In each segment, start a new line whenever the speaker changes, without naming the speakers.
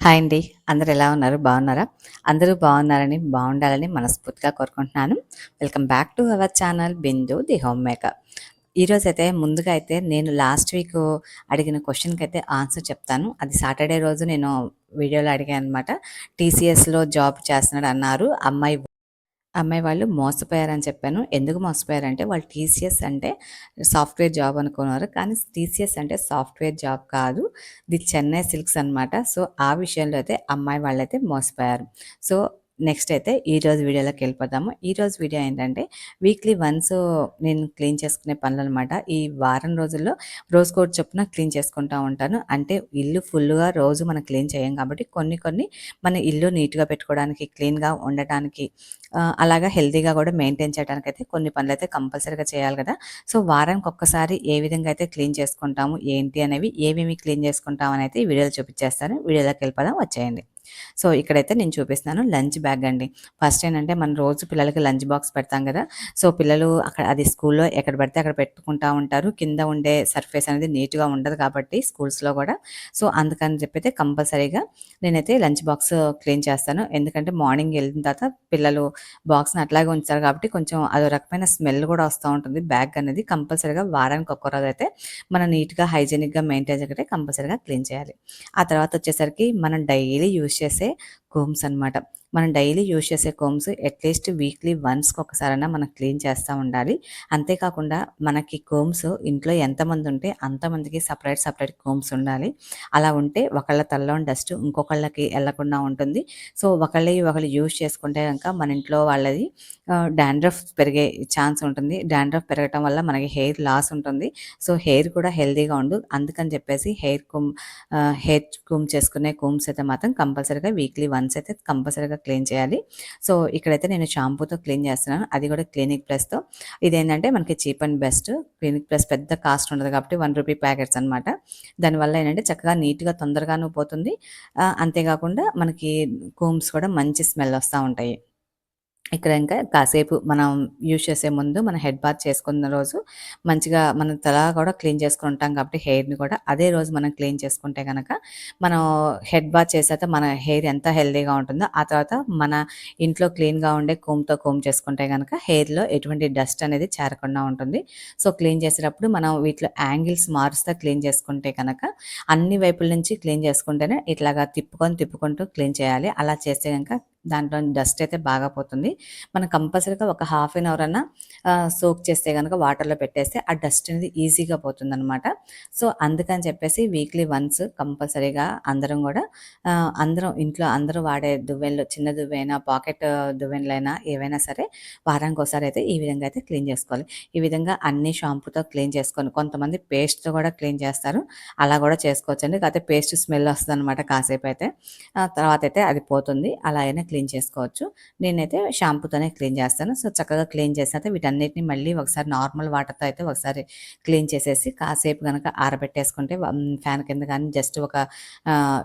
Hi అండి. అందరు ఎలా ఉన్నారు? బాగున్నారా? అందరూ బాగున్నారని, బాగుండాలని మనస్ఫూర్తిగా కోరుకుంటున్నాను. Welcome back to our channel Bindu the homemaker. ఈరోజైతే ముందుగా అయితే నేను లాస్ట్ వీక్ అడిగిన క్వశ్చన్కి అయితే ఆన్సర్ చెప్తాను. అది సాటర్డే రోజు నేను వీడియోలో అడిగాను అనమాట. టీసీఎస్‌లో జాబ్ చేస్తున్నాడు అన్నారు. అమ్మాయి అమ్మాయి వాళ్ళు మోసపోయారని చెప్పాను. ఎందుకు మోసపోయారంటే వాళ్ళు టీసీఎస్ అంటే సాఫ్ట్‌వేర్ జాబ్ అనుకున్నారు. కానీ టీసీఎస్ అంటే సాఫ్ట్‌వేర్ జాబ్ కాదు. ఇది చెన్నై సిల్క్స్ అనమాట. సో, ఆ విషయంలో అయితే అమ్మాయి వాళ్ళైతే మోసపోయారు. సో, నెక్స్ట్ అయితే ఈరోజు వీడియోలోకి వెళ్ళిపోదాము. ఈరోజు వీడియో ఏంటంటే వీక్లీ వన్స్ నేను క్లీన్ చేసుకునే పనులనమాట. ఈ వారం రోజుల్లో రోజుకోటి చొప్పున క్లీన్ చేసుకుంటూ ఉంటాను. అంటే ఇల్లు ఫుల్‌గా రోజు మనం క్లీన్ చేయం కాబట్టి కొన్ని కొన్ని మన ఇల్లు నీట్‌గా పెట్టుకోవడానికి, క్లీన్‌గా ఉండటానికి అలాగా హెల్తీగా కూడా మెయింటైన్ చేయడానికైతే కొన్ని పనులైతే కంపల్సరీగా చేయాలి కదా! సో, వారానికి ఒక్కసారి ఏ విధంగా అయితే క్లీన్ చేసుకుంటాము, ఏంటి అనేవి ఏమేమి క్లీన్ చేసుకుంటాం అయితే ఈ వీడియోలో చూపించేస్తాను. వీడియోలోకి వెళ్ళిపోదాం వచ్చేయండి. సో, ఇక్కడైతే నేను చూపిస్తాను లంచ్ బ్యాగ్ అండి. ఫస్ట్ ఏంటంటే మనం రోజు పిల్లలకి లంచ్ బాక్స్ పెడతాం కదా! సో, పిల్లలు అక్కడ అది స్కూల్‌లో ఎక్కడ పడితే అక్కడ పెట్టుకుంటా ఉంటారు. కింద ఉండే సర్ఫేస్ అనేది నీట్‌గా ఉండదు కాబట్టి స్కూల్స్‌లో కూడా. సో, అందుకని చెప్పైతే కంపల్సరీగా నేనైతే లంచ్ బాక్స్ క్లీన్ చేస్తాను. ఎందుకంటే మార్నింగ్ వెళ్ళిన తర్వాత పిల్లలు బాక్స్‌ని అట్లాగే ఉంచుతారు కాబట్టి కొంచెం అదో రకమైన స్మెల్ కూడా వస్తూ ఉంటుంది బ్యాగ్ అనేది. కంపల్సరీగా వారానికి ఒక్క అయితే మనం నీట్‌గా, హైజీనిక్‌గా మెయింటైన్ చేయకపోతే కంపల్సరీగా క్లీన్ చేయాలి. ఆ తర్వాత వచ్చేసరికి మనం డైలీ యూజ్ చేసే కోమ్స్ అనమాట. మనం డైలీ యూజ్ చేసే కోమ్స్ అట్‌లీస్ట్ వీక్లీ వన్స్‌కి ఒకసారైనా మనం క్లీన్ చేస్తూ ఉండాలి. అంతేకాకుండా మనకి కోమ్స్ ఇంట్లో ఎంతమంది ఉంటే అంతమందికి సపరేట్ సపరేట్ కోమ్స్ ఉండాలి. అలా ఉంటే ఒకళ్ళ తలలోని డస్ట్ ఇంకొకళ్ళకి వెళ్ళకుండా ఉంటుంది. సో, ఒకళ్ళవి ఒకళ్ళు యూజ్ చేసుకుంటే కనుక మన ఇంట్లో వాళ్ళది డాండ్రఫ్ పెరిగే ఛాన్స్ ఉంటుంది. డాండ్రఫ్ పెరగటం వల్ల మనకి హెయిర్ లాస్ ఉంటుంది. సో, హెయిర్ కూడా హెల్దీగా ఉండదు. అందుకని చెప్పేసి హెయిర్ కుమ్ హెయిర్ కుమ్ చేసుకునే కోమ్స్ అయితే మాత్రం కంపల్సరీగా వీక్లీ వన్స్ అయితే కంపల్సరీగా క్లీన్ చేయాలి. సో, ఇక్కడైతే నేను షాంపూతో క్లీన్ చేస్తున్నాను. అది కూడా క్లినిక్ ప్లస్‌తో. ఇదేంటంటే మనకి cheap and best. Clinic plus పెద్ద కాస్ట్ ఉండదు కాబట్టి వన్ రూపీ ప్యాకెట్స్ అనమాట. దానివల్ల ఏంటంటే చక్కగా నీట్‌గా తొందరగానూ పోతుంది. అంతేకాకుండా మనకి కోమ్స్ కూడా మంచి స్మెల్ వస్తూ ఉంటాయి. ఇక్కడ ఇంకా కాసేపు మనం యూజ్ చేసే ముందు మన హెడ్ బాత్ చేసుకున్న రోజు మంచిగా మన తల కూడా క్లీన్ చేసుకుని ఉంటాం కాబట్టి హెయిర్‌ని కూడా అదే రోజు మనం క్లీన్ చేసుకుంటే కనుక మనం హెడ్ బాత్ చేసాక మన హెయిర్ ఎంత హెల్దీగా ఉంటుందో ఆ తర్వాత మన ఇంట్లో క్లీన్‌గా ఉండే కోమ్‌తో కోమ్ చేసుకుంటే కనుక హెయిర్‌లో ఎటువంటి డస్ట్ అనేది చేరకుండా ఉంటుంది. సో, క్లీన్ చేసేటప్పుడు మనం వీటిలో యాంగిల్స్ మారుస్తా క్లీన్ చేసుకుంటే కనుక అన్ని వైపుల నుంచి క్లీన్ చేసుకుంటేనే ఇట్లాగా తిప్పుకొని తిప్పుకుంటూ క్లీన్ చేయాలి. అలా చేస్తే కనుక దాంట్లో డస్ట్ అయితే బాగా పోతుంది. మనం కంపల్సరీగా ఒక హాఫ్ ఎన్ అవర్ అన్నా సోక్ చేస్తే కనుక వాటర్‌లో పెట్టేస్తే ఆ డస్ట్ అనేది ఈజీగా పోతుందనమాట. సో, అందుకని చెప్పేసి వీక్లీ వన్స్ కంపల్సరీగా అందరం కూడా అందరం ఇంట్లో అందరూ వాడే దువ్వెనలు చిన్న దువ్వైనా పాకెట్ దువ్వెనలైనా ఏవైనా సరే వారానికోసారి అయితే ఈ విధంగా అయితే క్లీన్ చేసుకోవాలి. ఈ విధంగా అన్ని షాంపూతో క్లీన్ చేసుకొని కొంతమంది పేస్ట్‌తో కూడా క్లీన్ చేస్తారు. అలా కూడా చేసుకోవచ్చండి. కాకపోతే పేస్ట్ స్మెల్ వస్తుంది అనమాట కాసేపు అయితే తర్వాత అయితే అది పోతుంది. అలా అయినా క్లీన్ చేసుకోవచ్చు. నేనైతే షాంపూతోనే క్లీన్ చేస్తాను. సో, చక్కగా క్లీన్ చేసాక వీటన్నిటిని మళ్ళీ ఒకసారి నార్మల్ వాటర్‌తో అయితే ఒకసారి క్లీన్ చేసేసి కాసేపు కనుక ఆరబెట్టేసుకుంటే ఫ్యాన్ కింద కానీ జస్ట్ ఒక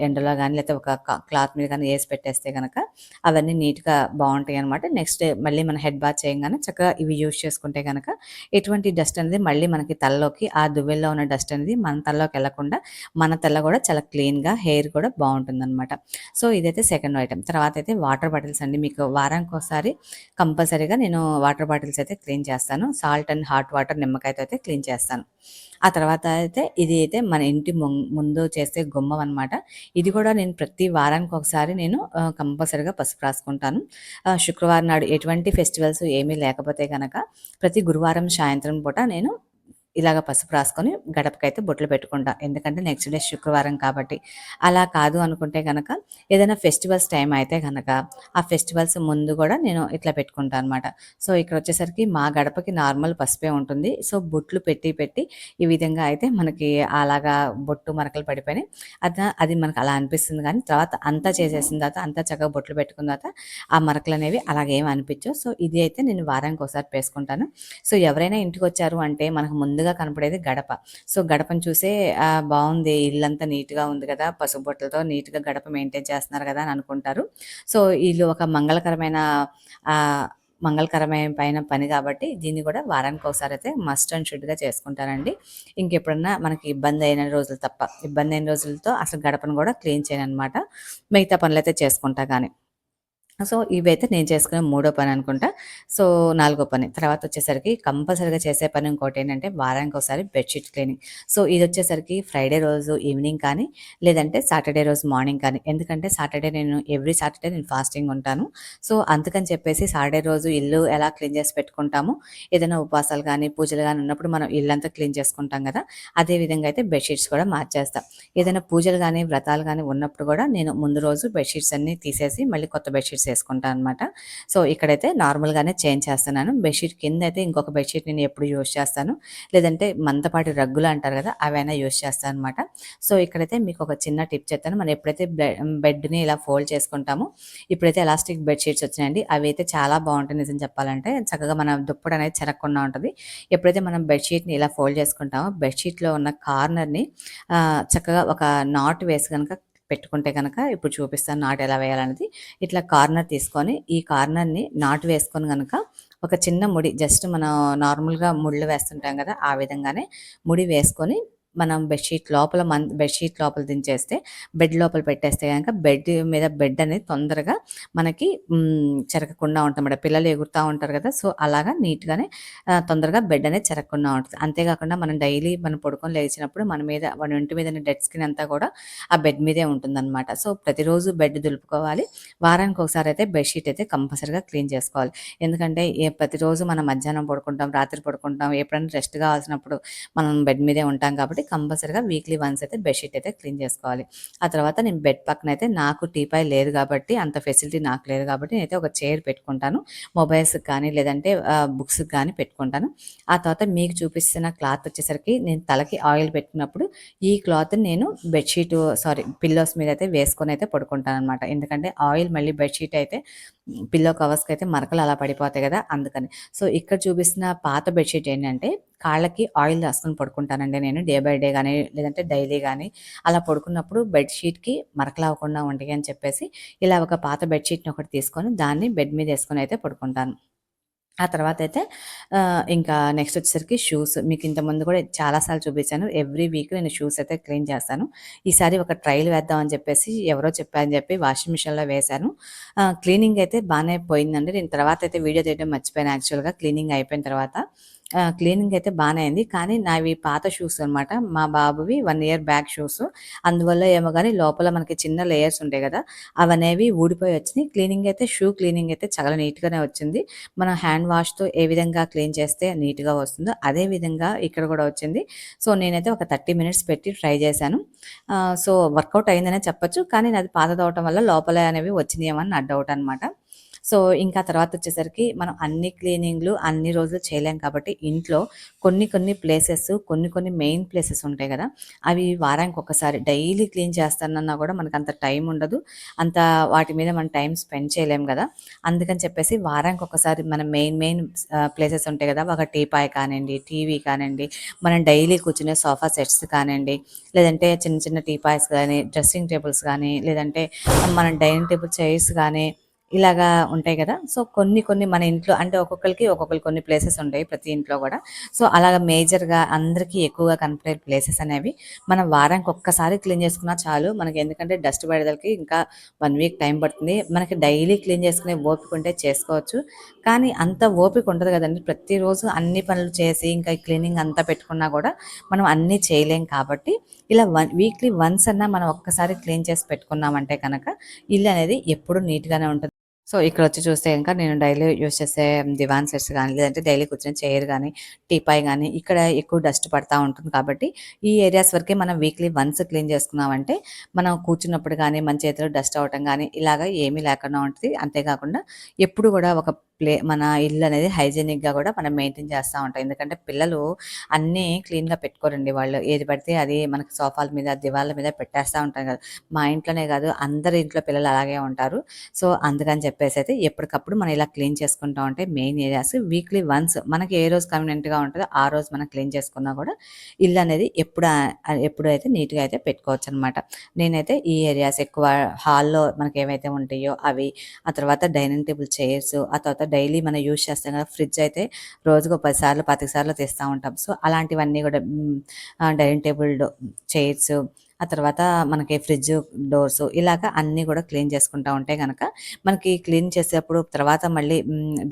ఎండలో కానీ లేకపోతే ఒక క్లాత్ మీద కానీ వేసి పెట్టేస్తే గనక అవన్నీ నీట్‌గా బావుంటాయనమాట. నెక్స్ట్ డే మళ్ళీ మనం హెడ్ బాత్ చేయంగానే చక్కగా ఇవి యూజ్ చేసుకుంటే కనుక ఎటువంటి డస్ట్ అనేది మళ్ళీ మనకి తలలోకి ఆ దువ్వెల్లో ఉన్న డస్ట్ అనేది మన తలలోకి వెళ్ళకుండా మన తల కూడా చాలా క్లీన్‌గా హెయిర్ కూడా బావుంటుందనమాట. సో, ఇదైతే సెకండ్ ఐటమ్ తర్వాత అయితే వాటర్ బాటిల్స్ అండి. మీకు వారానికోసారి కంపల్సరీగా నేను వాటర్ బాటిల్స్ అయితే క్లీన్ చేస్తాను. సాల్ట్ అండ్ హాట్ వాటర్ నిమ్మకాయతో అయితే క్లీన్ చేస్తాను. ఆ తర్వాత అయితే ఇది అయితే మన ఇంటి ముం ముందు చేసే గుమ్మం అనమాట. ఇది కూడా నేను ప్రతి వారానికి ఒకసారి నేను కంపల్సరీగా పసుపు రాసుకుంటాను. శుక్రవారం నాడు ఎటువంటి ఫెస్టివల్స్ ఏమీ లేకపోతే కనుక ప్రతి గురువారం సాయంత్రం పూట నేను ఇలాగ పసుపు రాసుకొని గడపకైతే బొట్లు పెట్టుకుంటాం ఎందుకంటే నెక్స్ట్ డే శుక్రవారం కాబట్టి. అలా కాదు అనుకుంటే కనుక ఏదైనా ఫెస్టివల్స్ టైం అయితే కనుక ఆ ఫెస్టివల్స్ ముందు కూడా నేను ఇట్లా పెట్టుకుంటా అనమాట. సో, ఇక్కడ వచ్చేసరికి మా గడపకి నార్మల్ పసుపే ఉంటుంది. సో, బొట్లు పెట్టి పెట్టి ఈ విధంగా అయితే మనకి అలాగా బొట్టు మరకలు పడిపోయినాయి. అది అది మనకు అలా అనిపిస్తుంది కానీ తర్వాత అంతా చేసేసిన తర్వాత అంతా చక్కగా బొట్లు పెట్టుకున్న తర్వాత ఆ మరకలు అనేవి అలాగేమి అనిపించవు. సో, ఇది అయితే నేను వారానికి ఒకసారి వేసుకుంటాను. సో, ఎవరైనా ఇంటికి వచ్చారు అంటే మనకు ముందుగా కనపడేది గడప. సో, గడపను చూసే బాగుంది ఇల్లంతా నీట్‌గా ఉంది కదా! పసుపు బొట్టలతో నీట్‌గా గడప మెయింటైన్ చేస్తున్నారు కదా! అని అనుకుంటారు. సో, వీళ్ళు ఒక మంగళకరమైన మంగళకరమైన పైన పని కాబట్టి దీన్ని కూడా వారానికి ఒకసారి అయితే మస్ట్ అండ్ షుడ్గా చేసుకుంటానండి ఇంకెప్పుడన్నా మనకి ఇబ్బంది అయిన రోజులు తప్ప ఇబ్బంది అయిన రోజులతో అసలు గడపను కూడా క్లీన్ చేయను అనమాట మిగతా పనులు అయితే చేసుకుంటా కానీ సో ఇవైతే నేను చేసుకునే మూడో పని అనుకుంటా. సో నాలుగో పని. తర్వాత వచ్చేసరికి కంపల్సరీగా చేసే పని ఇంకోటి ఏంటంటే వారానికి ఒకసారి బెడ్షీట్ క్లీనింగ్. సో ఇది వచ్చేసరికి ఫ్రైడే రోజు ఈవినింగ్ కానీ లేదంటే సాటర్డే రోజు మార్నింగ్ కానీ. ఎందుకంటే సాటర్డే నేను ఎవ్రీ సాటర్డే నేను ఫాస్టింగ్ ఉంటాను. సో అందుకని చెప్పేసి సాటర్డే రోజు ఇల్లు ఎలా క్లీన్ చేసి పెట్టుకుంటాము ఏదైనా ఉపవాసాలు కానీ పూజలు కానీ ఉన్నప్పుడు మనం ఇల్లంతా క్లీన్ చేసుకుంటాం కదా అదే విధంగా అయితే బెడ్షీట్స్ కూడా మార్చేస్తాం. ఏదైనా పూజలు కానీ వ్రతాలు కానీ ఉన్నప్పుడు కూడా నేను ముందు రోజు బెడ్షీట్స్ అన్ని తీసేసి మళ్ళీ కొత్త బెడ్షీట్స్ చేసుకుంటాను అనమాట సో ఇక్కడైతే నార్మల్గానే చేంజ్ చేస్తున్నాను. బెడ్షీట్ కింద అయితే ఇంకొక బెడ్షీట్ నేను ఎప్పుడు యూస్ చేస్తాను. లేదంటే మందపాటి రగ్గులు అంటారు కదా అవైనా యూస్ చేస్తాను అనమాట సో ఇక్కడైతే మీకు ఒక చిన్న టిప్ చెప్తాను. మనం ఎప్పుడైతే బెడ్ని ఇలా ఫోల్డ్ చేసుకుంటామో ఇప్పుడైతే ఎలాస్టిక్ బెడ్షీట్స్ వచ్చినాయండి అవి అయితే చాలా బాగుంటాయి నిజం చెప్పాలంటే. చక్కగా మన దుప్పటి అనేది చెరగకుండా ఉంటుంది. ఎప్పుడైతే మనం బెడ్షీట్ని ఇలా ఫోల్డ్ చేసుకుంటామో బెడ్షీట్లో ఉన్న కార్నర్ని చక్కగా ఒక నాట్ వేసి కనుక పెట్టుకుంటే కనుక ఇప్పుడు చూపిస్తాను నాటు ఎలా వేయాలనేది. ఇట్లా కార్నర్ తీసుకొని ఈ కార్నర్ని నాటు వేసుకొని కనుక ఒక చిన్న ముడి జస్ట్ మనం నార్మల్గా ముళ్ళు వేస్తుంటాం కదా ఆ విధంగానే ముడి వేసుకొని మనం బెడ్షీట్ లోపల మన బెడ్షీట్ లోపల దించేస్తే బెడ్ లోపల పెట్టేస్తే కనుక బెడ్ మీద బెడ్ అనేది తొందరగా మనకి చెరగకుండా ఉంటుంది పిల్లలు ఎగురుతూ ఉంటారు కదా సో అలాగా నీట్గానే తొందరగా బెడ్ అనేది చెరగకుండా ఉంటుంది. అంతేకాకుండా మనం డైలీ మనం పడుకొని లేచినప్పుడు మన మీద మన ఇంటి మీద డెడ్ స్కిన్ అంతా కూడా ఆ బెడ్ మీదే ఉంటుందన్నమాట. సో ప్రతిరోజు బెడ్ దులుపుకోవాలి. వారానికి ఒకసారి అయితే బెడ్షీట్ అయితే కంపల్సరీగా క్లీన్ చేసుకోవాలి. ఎందుకంటే ప్రతిరోజు మనం మధ్యాహ్నం పడుకుంటాం రాత్రి పడుకుంటాం ఎప్పుడైనా రెస్ట్ కావాల్సినప్పుడు మనం బెడ్ మీదే ఉంటాం కాబట్టి కంపల్సరీగా వీక్లీ వన్స్ అయితే బెడ్షీట్ అయితే క్లీన్ చేసుకోవాలి. ఆ తర్వాత నేను బెడ్ పక్కన అయితే నాకు టీపాయ్ లేదు కాబట్టి అంత ఫెసిలిటీ నాకు లేదు కాబట్టి నేనైతే ఒక చైర్ పెట్టుకుంటాను. మొబైల్స్కి కానీ లేదంటే బుక్స్కి కానీ పెట్టుకుంటాను. ఆ తర్వాత మీకు చూపిస్తున్న క్లాత్ వచ్చేసరికి నేను తలకి ఆయిల్ పెట్టుకున్నప్పుడు ఈ క్లాత్ నేను బెడ్షీట్ సారీ పిల్లోస్ మీద అయితే వేసుకొని అయితే పడుకుంటాను అనమాట ఎందుకంటే ఆయిల్ మళ్ళీ బెడ్షీట్ అయితే పిల్లో కవర్స్కి అయితే మరకలు అలా పడిపోతాయి కదా అందుకని. సో ఇక్కడ చూపిస్తున్న పాత బెడ్షీట్ ఏంటంటే కాళ్ళకి ఆయిల్ రాసుకొని పడుకుంటానండి నేను డే బై డే కానీ లేదంటే డైలీ కానీ అలా పడుకున్నప్పుడు బెడ్షీట్కి మరకలు అవ్వకుండా ఉంటాయి అని చెప్పేసి ఇలా ఒక పాత బెడ్షీట్ని ఒకటి తీసుకొని దాన్ని బెడ్ మీద వేసుకొని అయితే పడుకుంటాను. ఆ తర్వాత అయితే ఇంకా నెక్స్ట్ వచ్చేసరికి షూస్. మీకు ఇంతకుముందు కూడా చాలాసార్లు చూపించాను. ఎవ్రీ వీక్ నేను షూస్ అయితే క్లీన్ చేస్తాను. ఈసారి ఒక ట్రైల్ వేద్దామని చెప్పేసి ఎవరో చెప్పారని చెప్పి వాషింగ్ మిషన్లో వేశాను. క్లీనింగ్ అయితే బాగానే పోయిందండి. నేను తర్వాత అయితే వీడియో తీయడం మర్చిపోయాను యాక్చువల్గా. క్లీనింగ్ అయిపోయిన తర్వాత క్లీనింగ్ అయితే బాగానే అయింది. కానీ నావి పాత షూస్ అనమాట మా బాబువి వన్ ఇయర్ బ్యాక్ షూస్. అందువల్ల ఏమో కానీ లోపల మనకి చిన్న లేయర్స్ ఉంటాయి కదా అవనేవి ఊడిపోయి వచ్చినాయి. క్లీనింగ్ అయితే షూ క్లీనింగ్ అయితే చాలా నీట్గానే వచ్చింది. మనం హ్యాండ్ వాష్తో ఏ విధంగా క్లీన్ చేస్తే నీట్గా వస్తుందో అదే విధంగా ఇక్కడ కూడా వచ్చింది. సో నేనైతే ఒక థర్టీ మినిట్స్ పెట్టి ట్రై చేశాను. సో వర్కౌట్ అయిందనే చెప్పొచ్చు. కానీ అది పాతదవటం వల్ల లోపల అనేవి వచ్చినాయేమని నా డౌట్ అనమాట సో ఇంకా తర్వాత వచ్చేసరికి మనం అన్ని క్లీనింగ్లు అన్ని రోజులు చేయలేం కాబట్టి ఇంట్లో కొన్ని కొన్ని ప్లేసెస్ కొన్ని కొన్ని మెయిన్ ప్లేసెస్ ఉంటాయి కదా అవి వారానికి ఒకసారి డైలీ క్లీన్ చేస్తానన్నా కూడా మనకు అంత టైం ఉండదు. అంత వాటి మీద మనం టైం స్పెండ్ చేయలేం కదా. అందుకని చెప్పేసి వారానికి ఒకసారి మన మెయిన్ మెయిన్ ప్లేసెస్ ఉంటాయి కదా ఒక టీపాయ్ కానివ్వండి టీవీ కానివ్వండి మనం డైలీ కూర్చునే సోఫా సెట్స్ కానివ్వండి లేదంటే చిన్న చిన్న టీపాయ్స్ కానీ డ్రెస్సింగ్ టేబుల్స్ కానీ లేదంటే మన డైనింగ్ టేబుల్ చైర్స్ కానీ ఇలాగా ఉంటాయి కదా. సో కొన్ని కొన్ని మన ఇంట్లో అంటే ఒక్కొక్కరికి ఒక్కొక్కరు కొన్ని ప్లేసెస్ ఉంటాయి ప్రతి ఇంట్లో కూడా. సో అలాగ మేజర్గా అందరికీ ఎక్కువగా కనపడే ప్లేసెస్ అనేవి మనం వారానికి ఒక్కసారి క్లీన్ చేసుకున్నా చాలు. మనకి ఎందుకంటే డస్ట్ పడేదలకి ఇంకా వన్ వీక్ టైం పడుతుంది. మనకి డైలీ క్లీన్ చేసుకునే ఓపిక ఉంటే చేసుకోవచ్చు. కానీ అంత ఓపిక ఉండదు కదండి. ప్రతిరోజు అన్ని పనులు చేసి ఇంకా క్లీనింగ్ అంతా పెట్టుకున్నా కూడా మనం అన్నీ చేయలేం కాబట్టి ఇలా వన్ వీక్లీ వన్స్ అన్నా మనం ఒక్కసారి క్లీన్ చేసి పెట్టుకున్నామంటే కనుక ఇల్లు అనేది ఎప్పుడు నీట్గానే ఉంటుంది. సో ఇక్కడ వచ్చి చూస్తే ఇంకా నేను డైలీ యూస్ చేసే దివాన్ సెట్స్ కానీ లేదంటే డైలీ కూర్చొని చైర్ కానీ టీపాయ్ కానీ ఇక్కడ ఎక్కువ డస్ట్ పడతా ఉంటుంది కాబట్టి ఈ ఏరియాస్ వరకే మనం వీక్లీ వన్స్ క్లీన్ చేసుకున్నామంటే మనం కూర్చున్నప్పుడు కానీ మన చేతిలో డస్ట్ అవటం కానీ ఇలాగ ఏమీ లేకుండా ఉంటుంది. అంతేకాకుండా ఎప్పుడు కూడా ఒక ప్లే మన ఇల్లు అనేది హైజీనిక్గా కూడా మనం మెయింటైన్ చేస్తూ ఉంటాం. ఎందుకంటే పిల్లలు అన్నీ క్లీన్గా పెట్టుకోరండి వాళ్ళు. ఏది పడితే అది మనకి సోఫాల మీద దివాళ్ళ మీద పెట్టేస్తూ ఉంటాం కదా. మా ఇంట్లోనే కాదు అందరి ఇంట్లో పిల్లలు అలాగే ఉంటారు. సో అందుకని చెప్పి చెప్పేసి అయితే ఎప్పటికప్పుడు మనం ఇలా క్లీన్ చేసుకుంటా ఉంటే మెయిన్ ఏరియాస్ వీక్లీ వన్స్ మనకి ఏ రోజు కన్వీనియంట్గా ఉంటుందో ఆ రోజు మనం క్లీన్ చేసుకున్నా కూడా ఇల్లు అనేది ఎప్పుడు ఎప్పుడు అయితే నీట్గా అయితే పెట్టుకోవచ్చు అనమాట నేనైతే ఈ ఏరియాస్ ఎక్కువ హాల్లో మనకి ఏవైతే ఉంటాయో అవి ఆ తర్వాత డైనింగ్ టేబుల్ చైర్స్ ఆ తర్వాత డైలీ మనం యూజ్ చేస్తాం కదా ఫ్రిడ్జ్ అయితే రోజుకు పదిసార్లు పాతిక పది సార్లు తెస్తూ ఉంటాం. సో అలాంటివన్నీ కూడా డైనింగ్ టేబుల్ చైర్స్ ఆ తర్వాత మనకి ఫ్రిడ్జ్ డోర్స్ ఇలాగ అన్నీ కూడా క్లీన్ చేసుకుంటూ ఉంటే కనుక మనకి క్లీన్ చేసేటప్పుడు తర్వాత మళ్ళీ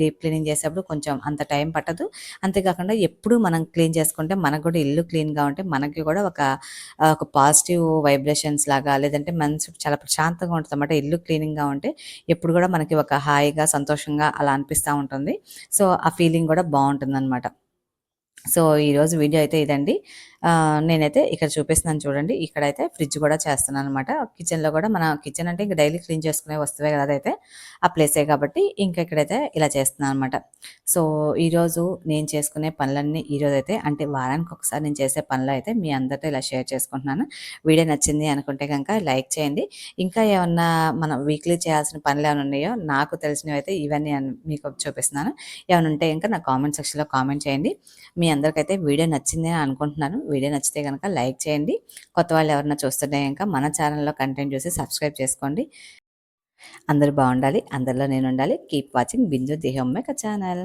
డీప్ క్లీనింగ్ చేసేప్పుడు కొంచెం అంత టైం పట్టదు. అంతేకాకుండా ఎప్పుడు మనం క్లీన్ చేసుకుంటే మనకు కూడా ఇల్లు క్లీన్గా ఉంటే మనకి కూడా ఒక ఒక పాజిటివ్ వైబ్రేషన్స్ లాగా లేదంటే మనసు చాలా ప్రశాంతంగా ఉంటుంది అన్నమాట ఇల్లు క్లీనింగ్గా ఉంటే ఎప్పుడు కూడా మనకి ఒక హాయిగా సంతోషంగా అలా అనిపిస్తూ ఉంటుంది. సో ఆ ఫీలింగ్ కూడా బాగుంటుంది అనమాట సో ఈరోజు వీడియో అయితే ఇదండి. నేనైతే ఇక్కడ చూపిస్తున్నాను చూడండి. ఇక్కడైతే ఫ్రిడ్జ్ కూడా చేస్తున్నాను అనమాట కిచెన్లో కూడా మన కిచెన్ అంటే ఇంకా డైలీ క్లీన్ చేసుకునే వస్తువే కదా అదైతే. ఆ ప్లేసే కాబట్టి ఇంకా ఇక్కడైతే ఇలా చేస్తున్నాను అనమాట సో ఈరోజు నేను చేసుకునే పనులన్నీ ఈరోజు అయితే అంటే వారానికి ఒకసారి నేను చేసే పనులు అయితే మీ అందరితో ఇలా షేర్ చేసుకుంటున్నాను. వీడియో నచ్చింది అనుకుంటే కనుక లైక్ చేయండి. ఇంకా ఏమన్నా మనం వీక్లీ చేయాల్సిన పనులు ఏమైనా ఉన్నాయో నాకు తెలిసినవి అయితే ఇవన్నీ మీకు చూపిస్తున్నాను. ఏమైనా ఉంటే ఇంకా నా కామెంట్ సెక్షన్లో కామెంట్ చేయండి. మీ అందరికైతే వీడియో నచ్చింది అని అనుకుంటున్నాను. వీడియో నచ్చితే కనుక లైక్ చేయండి. కొత్త వాళ్ళు ఎవరైనా చూస్తుంటే కనుక మన ఛానల్లో కంటెంట్ చూసి సబ్స్క్రైబ్ చేసుకోండి. అందరూ బాగుండాలి. అందరిలో నేను ఉండాలి. Keep watching Bindu the home maker channel